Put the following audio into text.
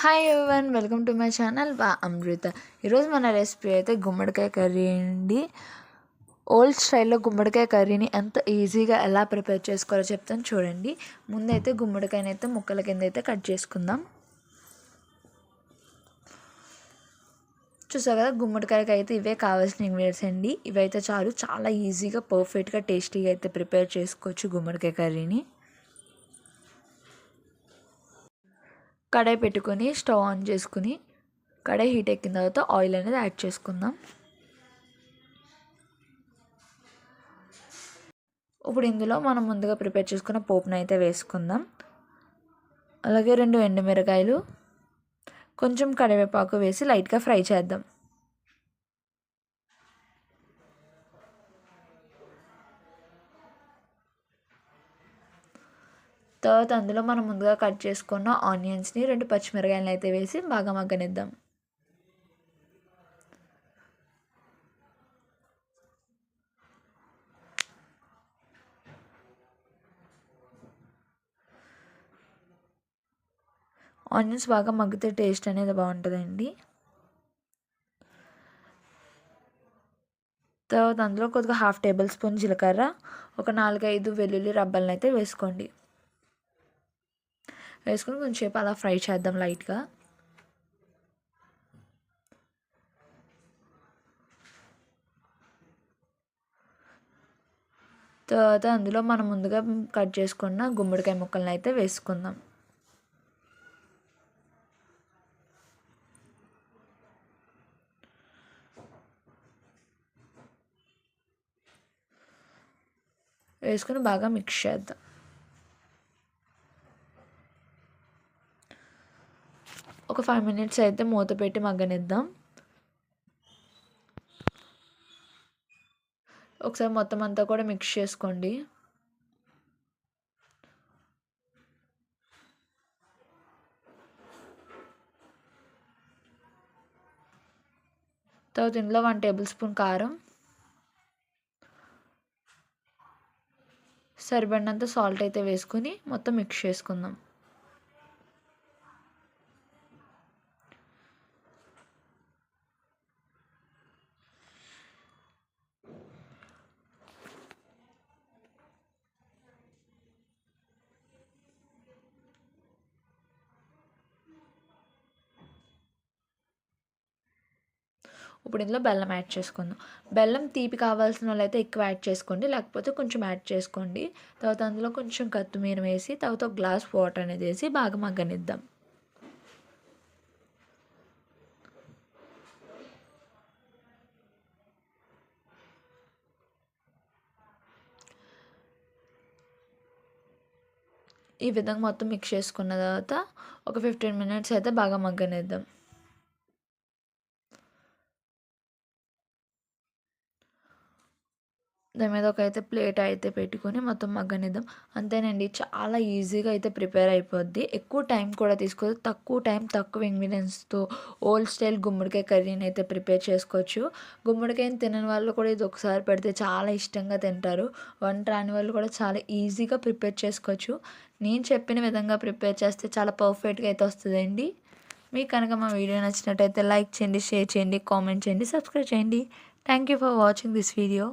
Hi everyone welcome to my channel బా అమృత ఈరోజు మన రెసిపీ అయితే గుమ్మడికాయ కర్రీ అండి. ఓల్డ్ స్టైల్లో గుమ్మడికాయ కర్రీని ఎంత ఈజీగా ఎలా ప్రిపేర్ చేసుకోవాలో చెప్తాను చూడండి. ముందైతే గుమ్మడికాయని అయితే ముక్కల కింద అయితే కట్ చేసుకుందాం. చూసావు కదా గుమ్మడికాయకి అయితే ఇవే కావాల్సిన ఇంగ్రీడియంట్స్ అండి. ఇవైతే చాలు చాలా ఈజీగా పర్ఫెక్ట్గా టేస్టీగా అయితే ప్రిపేర్ చేసుకోవచ్చు గుమ్మడికాయ కర్రీని కడాయి పెట్టుకొని స్టవ్ ఆన్ చేసుకుని కడాయి హీట్ ఎక్కిన తర్వాత ఆయిల్ అనేది యాడ్ చేసుకుందాం. ఇప్పుడు ఇందులో మనం ముందుగా ప్రిపేర్ చేసుకున్న పోపును అయితే వేసుకుందాం. అలాగే రెండు ఎండుమిరకాయలు కొంచెం కరివేపాకు వేసి లైట్గా ఫ్రై చేద్దాం. తర్వాత అందులో మనం ముందుగా కట్ చేసుకున్న ఆనియన్స్ని రెండు పచ్చిమిరకాయలను అయితే వేసి బాగా మగ్గనిద్దాం. ఆనియన్స్ బాగా మగ్గితే టేస్ట్ అనేది బాగుంటుందండి. తర్వాత అందులో కొద్దిగా హాఫ్ టేబుల్ స్పూన్ జీలకర్ర ఒక నాలుగైదు వెల్లుల్లి రబ్బలను అయితే వేసుకోండి. వేసుకొని కొంచెంసేపు అలా ఫ్రై చేద్దాం లైట్గా. తర్వాత అందులో మనం ముందుగా కట్ చేసుకున్న గుమ్మడికాయ ముక్కలను అయితే వేసుకుందాం. వేసుకొని బాగా మిక్స్ చేద్దాం. ఒక ఫైవ్ మినిట్స్ అయితే మూత పెట్టి మగ్గనిద్దాం. ఒకసారి మొత్తం అంతా కూడా మిక్స్ చేసుకోండి. తర్వాత ఇందులో వన్ టేబుల్ స్పూన్ కారం. సరిపడినంత సాల్ట్ అయితే వేసుకుని మొత్తం మిక్స్ చేసుకుందాం. ఇప్పుడు ఇందులో బెల్లం యాడ్ చేసుకుందాం. బెల్లం తీపి కావాల్సిన వాళ్ళు అయితే ఎక్కువ యాడ్ చేసుకోండి. లేకపోతే కొంచెం యాడ్ చేసుకోండి. తర్వాత అందులో కొంచెం కొత్తిమీర వేసి తర్వాత ఒక గ్లాస్ వాటర్ అనేది వేసి బాగా మగ్గనిద్దాం. ఈ విధంగా మొత్తం మిక్స్ చేసుకున్న తర్వాత ఒక ఫిఫ్టీన్ మినిట్స్ అయితే బాగా మగ్గనిద్దాం. దాని మీద ఒక అయితే ప్లేట్ అయితే పెట్టుకొని మొత్తం మగ్గనిద్దాం. అంతేనండి చాలా ఈజీగా అయితే ప్రిపేర్ అయిపోద్ది. ఎక్కువ టైం కూడా తీసుకోదు తక్కువ టైం తక్కువ ఇంగ్రీడియంట్స్తో ఓల్డ్ స్టైల్ గుమ్మడికాయ కర్రీని అయితే ప్రిపేర్ చేసుకోవచ్చు. గుమ్మడికాయని తినని వాళ్ళు కూడా ఇది ఒకసారి పెడితే చాలా ఇష్టంగా తింటారు. వంట రాని వాళ్ళు కూడా చాలా ఈజీగా ప్రిపేర్ చేసుకోవచ్చు. నేను చెప్పిన విధంగా ప్రిపేర్ చేస్తే చాలా పర్ఫెక్ట్గా అయితే వస్తుందండి. మీకు కనుక మా వీడియో నచ్చినట్టయితే లైక్ చేయండి షేర్ చేయండి కామెంట్ చేయండి సబ్స్క్రైబ్ చేయండి. Thank you for watching this video.